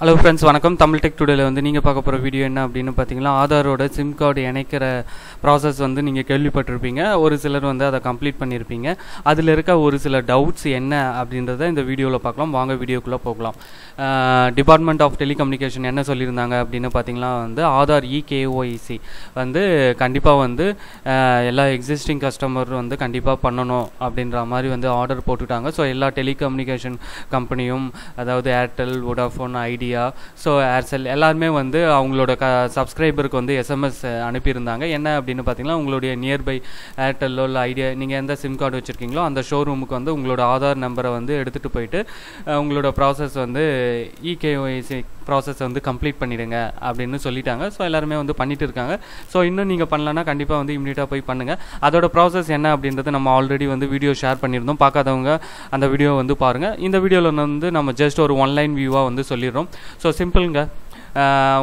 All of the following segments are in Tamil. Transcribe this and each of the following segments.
ஹலோ ஃப்ரெண்ட்ஸ் வணக்கம். தமிழ் டெக் டுடேல வந்து நீங்கள் பார்க்க போகிற வீடியோ என்ன அப்படின்னு பார்த்தீங்கன்னா ஆதாரோட சிம் கார்டு இணைக்கிற ப்ராசஸ் வந்து நீங்கள் கேள்விப்பட்டிருப்பீங்க. ஒரு சிலர் வந்து அதை கம்ப்ளீட் பண்ணியிருப்பீங்க. அதில் இருக்க ஒரு சில டவுட்ஸ் என்ன அப்படின்றத இந்த வீடியோவில் பார்க்கலாம். வாங்க வீடியோக்குள்ளே போகலாம். டிபார்ட்மெண்ட் ஆஃப் டெலிகம்யூனிகேஷன் என்ன சொல்லியிருந்தாங்க அப்படின்னு பார்த்தீங்கன்னா வந்து ஆதார் இகேஓஐசி வந்து கண்டிப்பாக வந்து எல்லா எக்ஸிஸ்டிங் கஸ்டமர் வந்து கண்டிப்பாக பண்ணணும் அப்படின்ற மாதிரி வந்து ஆர்டர் போட்டுட்டாங்க. ஸோ எல்லா டெலிகம்யூனிகேஷன் கம்பெனியும் அதாவது Airtel Vodafone Idea so Aircel எல்லாருமே வந்து அவங்களோட க சப்ஸ்கிரைபருக்கு வந்து எஸ்எம்எஸ் அனுப்பியிருந்தாங்க. என்ன அப்படின்னு பார்த்தீங்கன்னா உங்களுடைய நியர்பை ஏர்டெல்லோ இல்லை ஐடியா நீங்கள் எந்த சிம் கார்டு வச்சுருக்கீங்களோ அந்த ஷோரூமுக்கு வந்து உங்களோட ஆதார் நம்பரை வந்து எடுத்துகிட்டு போயிட்டு உங்களோட ப்ராசஸ் வந்து இகேஒய்சி ப்ராசஸ் வந்து கம்ப்ளீட் பண்ணிடுங்க அப்படின்னு சொல்லிட்டாங்க. ஸோ எல்லாருமே வந்து பண்ணிட்டு இருக்காங்க. ஸோ இன்னும் நீங்கள் பண்ணலன்னா கண்டிப்பாக வந்து இமீடியட்டாக போய் பண்ணுங்கள் அதோட ப்ராசஸ் என்ன அப்படின்றது நம்ம ஆல்ரெடி வந்து வீடியோ ஷேர் பண்ணியிருந்தோம். பார்க்காதவங்க அந்த வீடியோ வந்து பாருங்கள் இந்த வீடியோவில் வந்து நம்ம ஜஸ்ட் ஒரு ஒன்லைன் வியூவாக வந்து சொல்லிடுறோம். ஸோ சிம்பிளுங்க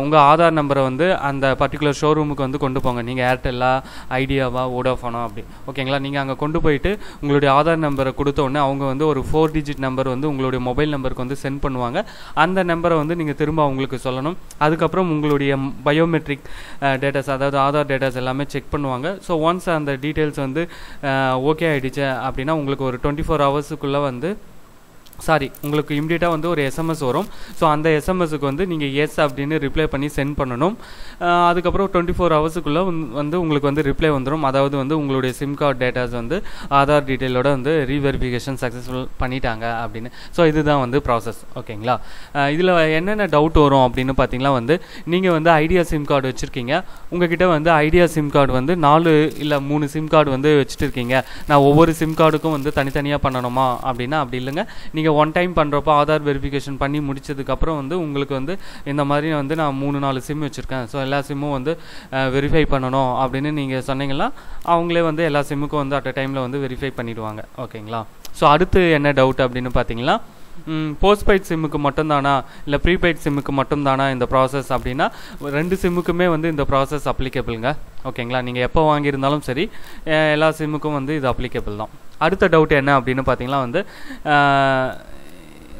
உங்கள் ஆதார் நம்பரை வந்து அந்த பர்டிகுலர் ஷோரூமுக்கு வந்து கொண்டு போங்க. நீங்கள் ஏர்டெல்லா ஐடியாவா வோடாஃபோனா அப்படி. ஓகேங்களா நீங்கள் அங்கே கொண்டு போயிட்டு உங்களுடைய ஆதார் நம்பரை கொடுத்தோடனே அவங்க வந்து ஒரு ஃபோர் டிஜிட் நம்பர் வந்து உங்களுடைய மொபைல் நம்பருக்கு வந்து சென்ட் பண்ணுவாங்க. அந்த நம்பரை வந்து நீங்கள் திரும்ப அவங்களுக்கு சொல்லணும். அதுக்கப்புறம் உங்களுடைய பயோமெட்ரிக் டேட்டாஸ் அதாவது ஆதார் டேட்டாஸ் எல்லாமே செக் பண்ணுவாங்க. ஸோ ஒன்ஸ் அந்த டீட்டெயில்ஸ் வந்து ஓகே ஆகிடுச்சு அப்படின்னா உங்களுக்கு ஒரு டுவெண்ட்டி ஃபோர் ஹவர்ஸுக்குள்ளே வந்து சாரி உங்களுக்கு இம்மிடியட்டாக வந்து ஒரு எஸ்எம்எஸ் வரும். ஸோ அந்த எஸ்எம்எஸ்க்கு வந்து நீங்கள் எஸ் அப்படின்னு ரிப்ளை பண்ணி சென்ட் பண்ணணும். அதுக்கப்புறம் டுவெண்ட்டி ஃபோர் ஹவர்ஸுக்குள்ளே வந்து உங்களுக்கு வந்து ரிப்ளை வந்துடும் அதாவது வந்து உங்களுடைய சிம் கார்டு டேட்டாஸ் வந்து ஆதார் டீட்டெயிலோட வந்து ரீவெரிஃபிகேஷன் சக்ஸஸ்ஃபுல் பண்ணிட்டாங்க அப்படின்னு. ஸோ இதுதான் வந்து ப்ராசஸ் ஓகேங்களா இதில் என்னென்ன டவுட் வரும் அப்படின்னு பார்த்தீங்கன்னா வந்து நீங்கள் வந்து ஐடியா சிம் கார்டு வச்சுருக்கீங்க. உங்ககிட்ட வந்து ஐடியா சிம் கார்டு வந்து நாலு இல்லை மூணு சிம் கார்டு வந்து வச்சுட்டு இருக்கீங்க. நான் ஒவ்வொரு சிம் கார்டுக்கும் வந்து தனித்தனியாக பண்ணணுமா அப்படின்னா அப்படி இல்லைங்க. நீங்கள் ஒன் டைம் பண்ணுறப்போ ஆதார் வெரிஃபிகேஷன் பண்ணி முடிச்சதுக்கப்புறம் வந்து உங்களுக்கு வந்து இந்த மாதிரி வந்து நான் மூணு நாலு சிம் வச்சுருக்கேன். ஸோ எல்லா சிம்மும் வந்து வெரிஃபை பண்ணணும் அப்படின்னு நீங்கள் சொன்னீங்கன்னா அவங்களே வந்து எல்லா சிம்முக்கும் வந்து அட் அ டைமில் வந்து வெரிஃபை பண்ணிடுவாங்க. ஓகேங்களா ஸோ அடுத்து என்ன டவுட் அப்படின்னு பார்த்தீங்கன்னா போஸ்ட்பெய்ட் சிம்முக்கு மட்டும்தானா? இல்லை ப்ரீபெய்ட் சிம்முக்கு மட்டும்தானா இந்த ப்ராசஸ் அப்படின்னா ரெண்டு சிம்முக்குமே வந்து இந்த ப்ராசஸ் அப்ளிகபிளுங்க ஓகேங்களா நீங்கள் எப்போ வாங்கியிருந்தாலும் சரி எல்லா சிம்முக்கும் வந்து இது அப்ளிகபிள் தான். அடுத்த டவுட் என்ன அப்படின்னு பார்த்தீங்கன்னா வந்து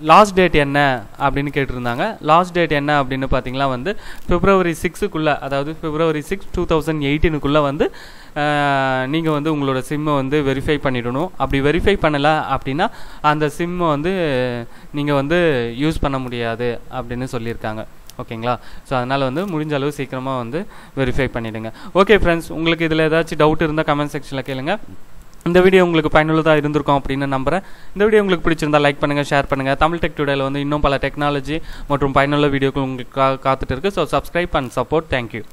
லாஸ்ட் டேட் என்ன அப்படின்னு கேட்டிருந்தாங்க. லாஸ்ட் டேட் என்ன அப்படின்னு பார்த்தீங்கன்னா வந்து பிப்ரவரி சிக்ஸுக்குள்ளே அதாவது பிப்ரவரி சிக்ஸ் டூ தௌசண்ட் எயிட்டீனுக்குள்ளே வந்து நீங்கள் வந்து உங்களோட சிம்மை வந்து வெரிஃபை பண்ணிடணும். அப்படி வெரிஃபை பண்ணலை அப்படின்னா அந்த சிம்மை வந்து நீங்கள் வந்து யூஸ் பண்ண முடியாது அப்படின்னு சொல்லியிருக்காங்க. ஓகேங்களா? ஸோ அதனால் வந்து முடிஞ்ச அளவு சீக்கிரமாக வந்து வெரிஃபை பண்ணிவிடுங்க ஓகே ஃப்ரெண்ட்ஸ் உங்களுக்கு இதில் ஏதாச்சும் டவுட் இருந்தால் கமெண்ட் செக்ஷனில் கேளுங்கள் இந்த வீடியோ உங்களுக்கு பயனுள்ளதாக இருந்திருக்கும் அப்படின்னு நம்புகிறேன் இந்த வீடியோ உங்களுக்கு பிடிச்சிருந்தா லைக் பண்ணுங்கள் ஷேர் பண்ணுங்கள் தமிழ் டெக் டுடேல வந்து இன்னும் பல டெக்னாலஜி மற்றும் பயனுள்ள வீடியோக்கள் உங்களுக்கு கா காத்துட்டு இருக்கு. So subscribe and support thank you